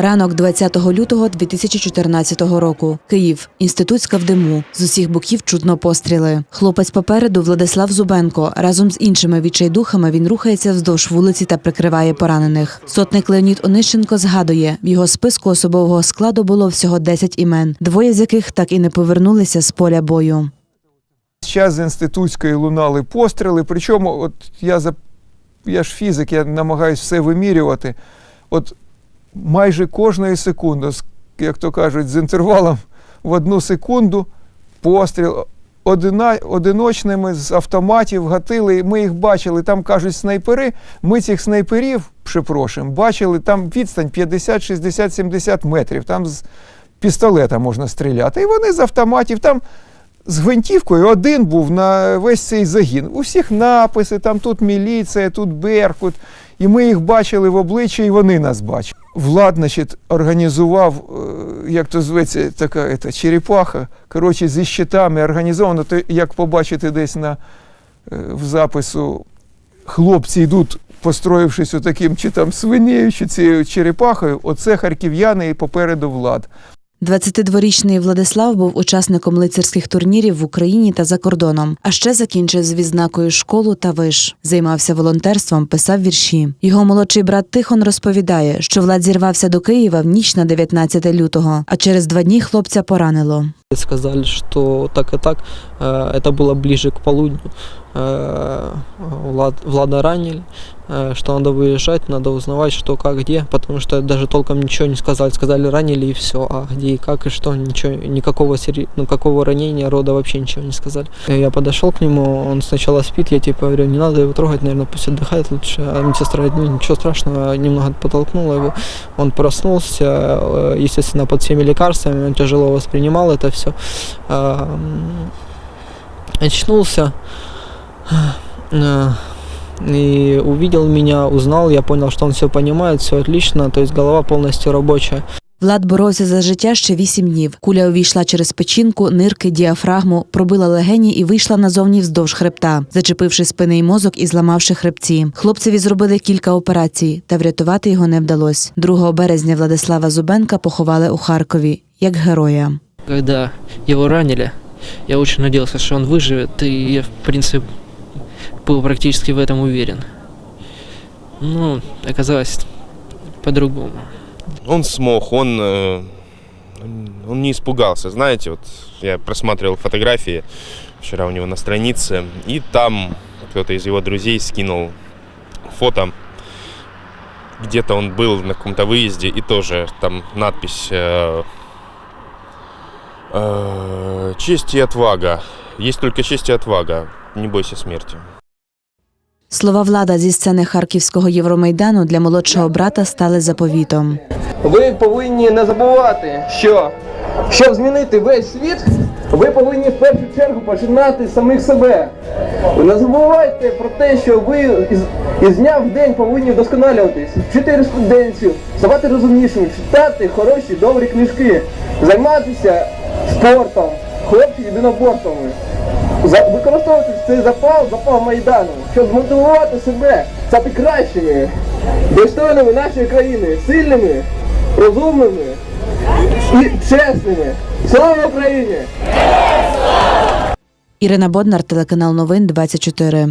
Ранок 20 лютого 2014 року. Київ. Інститутська в диму. З усіх боків чутно постріли. Хлопець попереду Владислав Зубенко. Разом з іншими відчайдухами він рухається вздовж вулиці та прикриває поранених. Сотник Леонід Онищенко згадує, в його списку особового складу було всього 10 імен, двоє з яких так і не повернулися з поля бою. Час з інститутської лунали постріли. Причому, от я за я ж фізик, я намагаюся все вимірювати. От майже кожної секунди, як то кажуть, з інтервалом в одну секунду постріл. Одиночними з автоматів гатили, ми їх бачили, там кажуть снайпери. Ми цих снайперів, припрошуємо, бачили там відстань 50, 60, 70 метрів. Там з пістолета можна стріляти. І вони з автоматів там з гвинтівкою один був на весь цей загін. У всіх написи, там тут міліція, тут Беркут. І ми їх бачили в обличчя, і вони нас бачили. Влад, значить, організував, е, як то зветься, така ета, черепаха. Коротше, зі щитами організовано. То, як побачите десь на, е, в запису, хлопці йдуть, построївшись отаким, чи там свинею, чи цією черепахою, оце харків'яни і попереду влад. 22-річний Владислав був учасником лицарських турнірів в Україні та за кордоном. А ще закінчив з відзнакою школу та виш. Займався волонтерством, писав вірші. Його молодший брат Тихон розповідає, що Влад зірвався до Києва в ніч на 19 лютого, а через два дні хлопця поранило. Сказали, что так и так, э, это было ближе к полудню. Э, Влад, Влада ранили, э, что надо выезжать, надо узнавать, что, как, где, потому что даже толком ничего не сказали. Сказали, ранили и все, а где и как и что, ничего, никакого, сери- ну, какого ранения, рода вообще ничего не сказали. Э, Я подошел к нему, он сначала спит, я типа говорю, не надо его трогать, наверное, пусть отдыхает лучше. А медсестра «Ну, ничего страшного, немного подтолкнула его, он проснулся, естественно, под всеми лекарствами, он тяжело воспринимал это все. Очнулся и увидел меня, узнал, я понял, что он все понимает, все отлично, то есть голова полностью рабочая. Влад боровся за життя ще вісім днів. Куля увійшла через печінку, нирки, діафрагму, пробила легені і вийшла назовні вздовж хребта, зачепивши спинний мозок і зламавши хребці. Хлопцеві зробили кілька операцій, та врятувати його не вдалось. 2 березня Владислава Зубенка поховали у Харкові як героя. Когда его ранили, я очень надеялся, что он выживет, и я, в принципе, был практически в этом уверен. Ну, оказалось по-другому. Он смог, он, э, он не испугался. Знаете, вот я просматривал фотографии вчера у него на странице, и там кто-то из его друзей скинул фото. Где-то он был на каком-то выезде, и тоже там надпись э, э, «Честь и отвага». Есть только честь и отвага. Не бойся смерти. Слова влада зі сцени харківського Євромайдану для молодшого брата стали заповітом. Ви повинні не забувати, що щоб змінити весь світ, ви повинні в першу чергу починати самих себе. Не забувайте про те, що ви із, із дня в день повинні вдосконалюватись, вчити респонденцію, ставати розумнішими, читати хороші, добрі книжки, займатися спортом, хлопці єдиноборствами. Використовувати цей запал, запал Майдану, щоб змотивувати себе, стати кращими, достойними нашої країни, сильними, розумними і чесними. Слава Україні! Ірина Боднар, телеканал Новин 24.